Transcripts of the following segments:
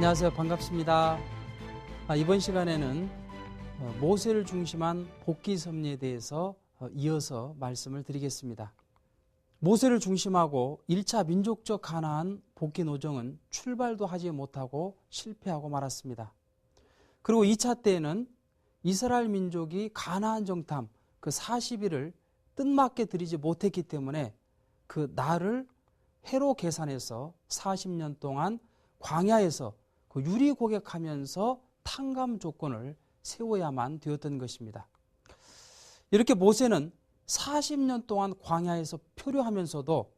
안녕하세요. 반갑습니다. 아, 이번 시간에는 어, 모세를 중심한 복귀 섭리에 대해서 어, 이어서 말씀을 드리겠습니다. 모세를 중심하고 1차 민족적 가나안 복귀 노정은 출발도 하지 못하고 실패하고 말았습니다. 그리고 2차 때에는 이스라엘 민족이 가나안 정탐 그 40일을 뜻맞게 드리지 못했기 때문에 그 날을 해로 계산해서 40년 동안 광야에서 그 유리 고객하면서 탕감 조건을 세워야만 되었던 것입니다. 이렇게 모세는 40년 동안 광야에서 표류하면서도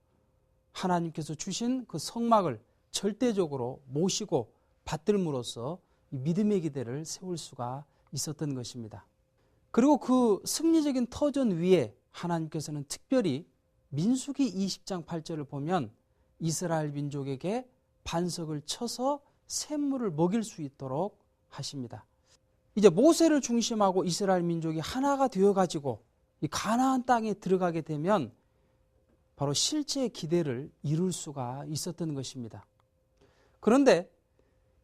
하나님께서 주신 그 성막을 절대적으로 모시고 받들므로써 믿음의 기대를 세울 수가 있었던 것입니다. 그리고 그 승리적인 터전 위에 하나님께서는 특별히 민수기 20장 8절을 보면 이스라엘 민족에게 반석을 쳐서 샘물을 먹일 수 있도록 하십니다. 이제 모세를 중심하고 이스라엘 민족이 하나가 되어 가지고 이 가나안 땅에 들어가게 되면 바로 실제 기대를 이룰 수가 있었던 것입니다. 그런데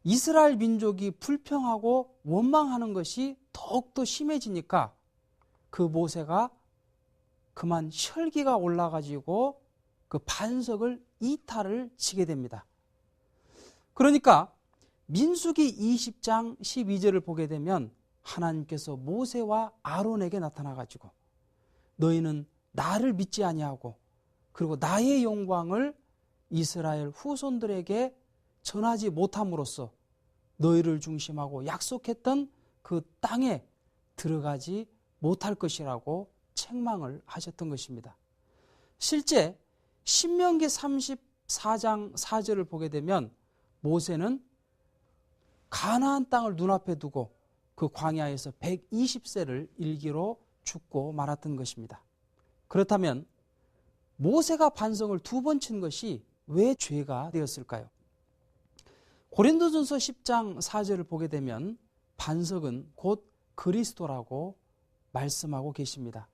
이스라엘 민족이 불평하고 원망하는 것이 더욱더 심해지니까 그 모세가 그만 혈기가 올라가지고 그 반석을 이탈을 치게 됩니다. 그러니까 민수기 20장 12절을 보게 되면 하나님께서 모세와 아론에게 나타나 가지고 너희는 나를 믿지 아니하고 그리고 나의 영광을 이스라엘 후손들에게 전하지 못함으로써 너희를 중심하고 약속했던 그 땅에 들어가지 못할 것이라고 책망을 하셨던 것입니다. 실제 신명기 34장 4절을 보게 되면 모세는 가나안 땅을 눈앞에 두고 그 광야에서 120세를 일기로 죽고 말았던 것입니다. 그렇다면 모세가 반성을 두 번 친 것이 왜 죄가 되었을까요? 고린도전서 10장 4절을 보게 되면 반석은 곧 그리스도라고 말씀하고 계십니다.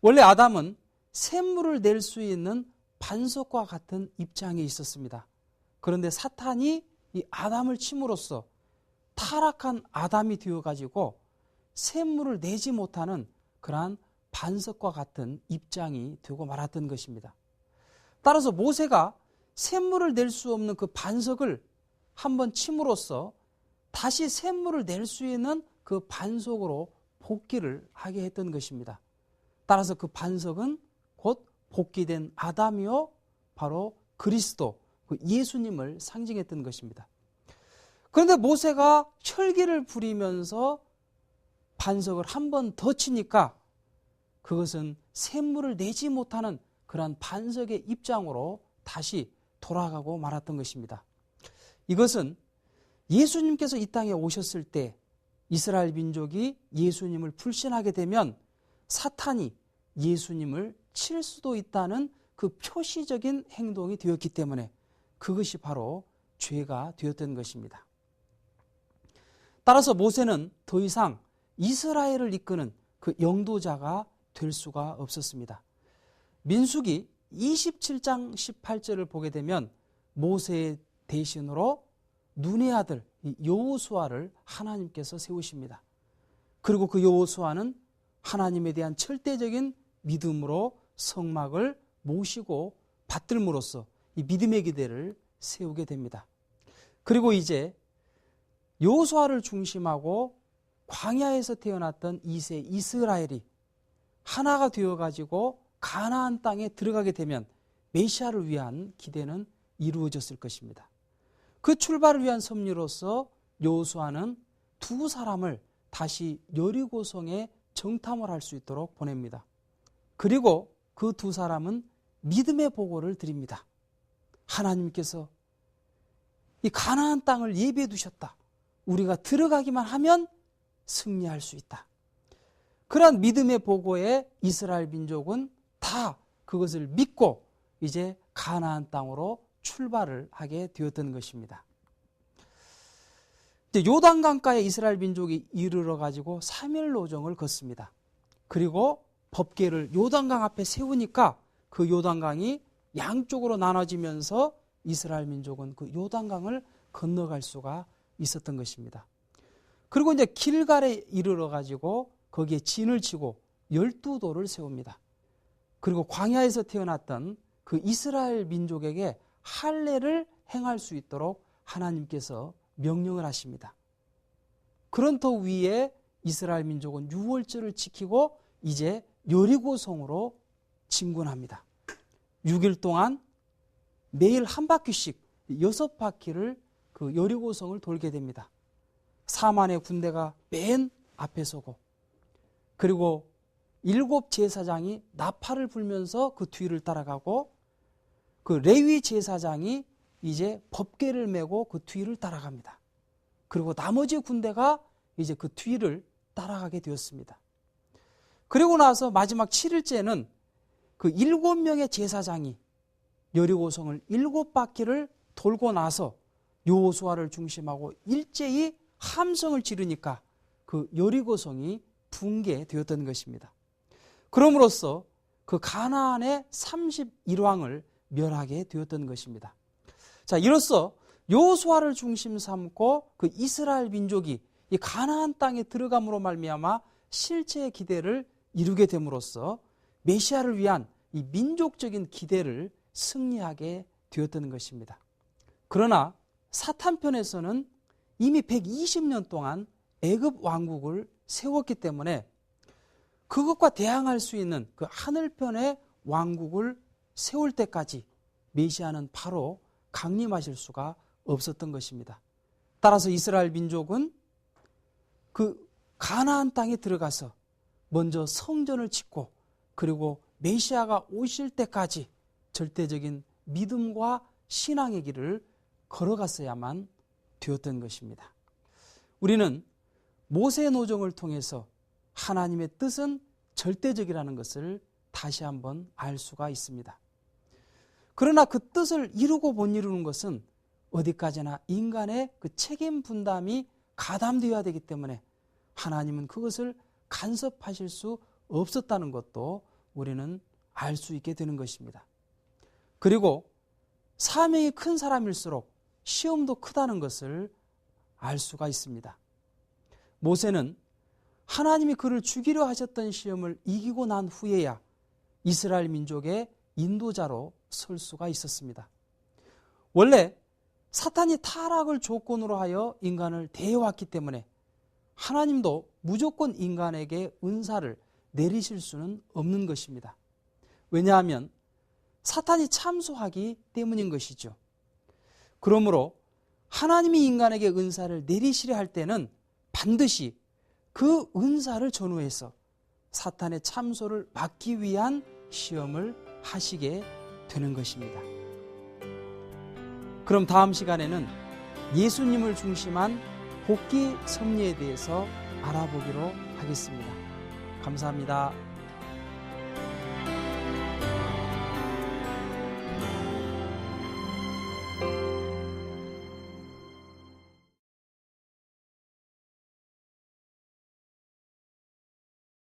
원래 아담은 샘물을 낼 수 있는 반석과 같은 입장에 있었습니다. 그런데 사탄이 이 아담을 침으로써 타락한 아담이 되어가지고 샘물을 내지 못하는 그러한 반석과 같은 입장이 되고 말았던 것입니다. 따라서 모세가 샘물을 낼 수 없는 그 반석을 한번 침으로써 다시 샘물을 낼 수 있는 그 반석으로 복귀를 하게 했던 것입니다. 따라서 그 반석은 곧 복귀된 아담이요 바로 그리스도 그 예수님을 상징했던 것입니다. 그런데 모세가 혈기를 부리면서 반석을 한 번 더 치니까 그것은 샘물을 내지 못하는 그러한 반석의 입장으로 다시 돌아가고 말았던 것입니다. 이것은 예수님께서 이 땅에 오셨을 때 이스라엘 민족이 예수님을 불신하게 되면 사탄이 예수님을 칠 수도 있다는 그 표시적인 행동이 되었기 때문에 그것이 바로 죄가 되었던 것입니다. 따라서 모세는 더 이상 이스라엘을 이끄는 그 영도자가 될 수가 없었습니다. 민숙이 27장 18절을 보게 되면 모세의 대신으로 눈의 아들 여호수아를 하나님께서 세우십니다. 그리고 그 여호수아는 하나님에 대한 절대적인 믿음으로 성막을 모시고 받들므로써 이 믿음의 기대를 세우게 됩니다. 그리고 이제 여호수아를 중심하고 광야에서 태어났던 이세 이스라엘이 하나가 되어 가지고 가나안 땅에 들어가게 되면 메시아를 위한 기대는 이루어졌을 것입니다. 그 출발을 위한 섭리로서 여호수아는 두 사람을 다시 여리고성에 정탐을 할 수 있도록 보냅니다. 그리고 그 두 사람은 믿음의 보고를 드립니다. 하나님께서 이 가나안 땅을 예비해 두셨다. 우리가 들어가기만 하면 승리할 수 있다. 그러한 믿음의 보고에 이스라엘 민족은 다 그것을 믿고 이제 가나안 땅으로 출발을 하게 되었던 것입니다. 이제 요단 강가에 이스라엘 민족이 이르러 가지고 3일 노정을 걷습니다. 그리고 법계를 요단강 앞에 세우니까 그 요단강이 양쪽으로 나눠지면서 이스라엘 민족은 그 요단강을 건너갈 수가 있었던 것입니다. 그리고 이제 길갈에 이르러 가지고 거기에 진을 치고 열두 돌을 세웁니다. 그리고 광야에서 태어났던 그 이스라엘 민족에게 할례를 행할 수 있도록 하나님께서 명령을 하십니다. 그런 터 위에 이스라엘 민족은 유월절을 지키고 이제 여리고 성으로 진군합니다. 6일 동안 매일 한 바퀴씩 여섯 바퀴를 그 여리고성을 돌게 됩니다. 사만의 군대가 맨 앞에 서고 그리고 일곱 제사장이 나팔을 불면서 그 뒤를 따라가고 그 레위 제사장이 이제 법궤를 메고 그 뒤를 따라갑니다. 그리고 나머지 군대가 이제 그 뒤를 따라가게 되었습니다. 그리고 나서 마지막 7일째는 그 일곱 명의 제사장이 여리고성을 일곱 바퀴를 돌고 나서 요호수아를 중심하고 일제히 함성을 지르니까 그 여리고성이 붕괴되었던 것입니다. 그럼으로써 그 가나안의 31왕을 멸하게 되었던 것입니다. 자, 이로써 요호수아를 중심 삼고 그 이스라엘 민족이 이 가나안 땅에 들어감으로 말미암아 실체의 기대를 이루게 됨으로써 메시아를 위한 이 민족적인 기대를 승리하게 되었던 것입니다. 그러나 사탄편에서는 이미 120년 동안 애굽 왕국을 세웠기 때문에 그것과 대항할 수 있는 그 하늘편의 왕국을 세울 때까지 메시아는 바로 강림하실 수가 없었던 것입니다. 따라서 이스라엘 민족은 그 가나안 땅에 들어가서 먼저 성전을 짓고 그리고 메시아가 오실 때까지 절대적인 믿음과 신앙의 길을 걸어갔어야만 되었던 것입니다. 우리는 모세 노정을 통해서 하나님의 뜻은 절대적이라는 것을 다시 한번 알 수가 있습니다. 그러나 그 뜻을 이루고 못 이루는 것은 어디까지나 인간의 그 책임 분담이 가담되어야 되기 때문에 하나님은 그것을 간섭하실 수 없었다는 것도 우리는 알 수 있게 되는 것입니다. 그리고 사명이 큰 사람일수록 시험도 크다는 것을 알 수가 있습니다. 모세는 하나님이 그를 죽이려 하셨던 시험을 이기고 난 후에야 이스라엘 민족의 인도자로 설 수가 있었습니다. 원래 사탄이 타락을 조건으로 하여 인간을 대해왔기 때문에 하나님도 무조건 인간에게 은사를 내리실 수는 없는 것입니다. 왜냐하면 사탄이 참소하기 때문인 것이죠. 그러므로 하나님이 인간에게 은사를 내리시려 할 때는 반드시 그 은사를 전후해서 사탄의 참소를 막기 위한 시험을 하시게 되는 것입니다. 그럼 다음 시간에는 예수님을 중심한 복귀 섭리에 대해서 알아보기로 하겠습니다. 감사합니다.